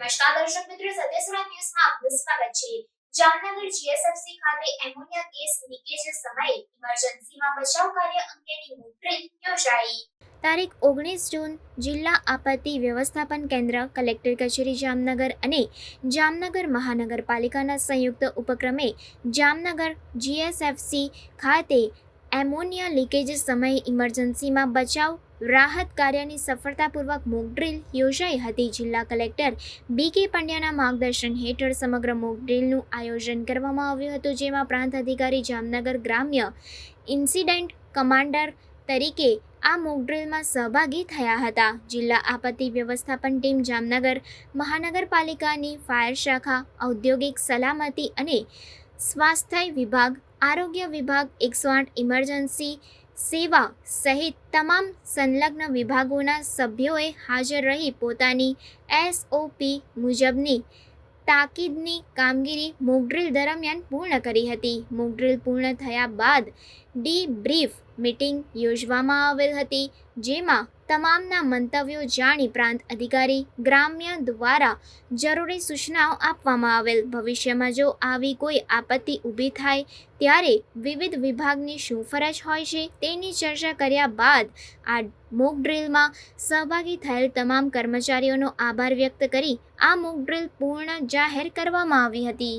દર્શક મિત્રો સત્યસુરા ન્યૂઝમાં આપનું સ્વાગત છે જામનગર જીએસએફસી ખાતે એમોનિયા ગેસ લીકેજ સમયે ઇમરજન્સીમાં બચાવ કાર્ય અંગેની મોક ડ્રીલ યોજાઈ. તારીખ ઓગણીસ જૂન, જિલ્લા આપત્તિ વ્યવસ્થાપન કેન્દ્ર, કલેક્ટર કચેરી જામનગર અને જામનગર મહાનગરપાલિકાના સંયુક્ત ઉપક્રમે જામનગર જીએસએફસી ખાતે એમોનિયા લીકેજ સમયે ઇમરજન્સીમાં બચાવ રાહત કાર્યની સફળતાપૂર્વક મોકડ્રીલ યોજાઈ હતી. જિલ્લા કલેક્ટર બી કે પંડ્યાના માર્ગદર્શન હેઠળ સમગ્ર મોકડ્રીલનું આયોજન કરવામાં આવ્યું હતું, જેમાં પ્રાંત અધિકારી, જામનગર ગ્રામ્ય ઇન્સિડન્ટ કમાન્ડર તરીકે આ મોકડ્રીલમાં સહભાગી થયા હતા. જિલ્લા આપત્તિ વ્યવસ્થાપન ટીમ જામનગર મહાનગરપાલિકાની ફાયર શાખા, ઔદ્યોગિક સલામતી અને સ્વાસ્થ્ય વિભાગ, આરોગ્ય વિભાગ, એકસો આઠ ઇમરજન્સી સેવા સહિત તમામ સંલગ્ન વિભાગોના સભ્યોએ હાજર રહી પોતાની એસઓપી મુજબની તાકીદની કામગીરી મોકડ્રીલ દરમિયાન પૂર્ણ કરી હતી. મોકડ્રીલ પૂર્ણ થયા બાદ ડી બ્રીફ મીટિંગ યોજવામાં આવેલ હતી, જેમાં તમામના મંતવ્યો જાણી પ્રાંત અધિકારી, ગ્રામ્ય દ્વારા જરૂરી સૂચનાઓ આપવામાં આવેલ. ભવિષ્યમાં જો આવી કોઈ આપત્તિ ઊભી થાય, ત્યારે વિવિધ વિભાગની શું ફરજ હોય છે તેની ચર્ચા કર્યા બાદ આ મોક ડ્રિલમાં સહભાગી થયેલ તમામ કર્મચારીઓનો આભાર વ્યક્ત કરી આ મોક ડ્રિલ પૂર્ણ જાહેર કરવામાં આવી હતી.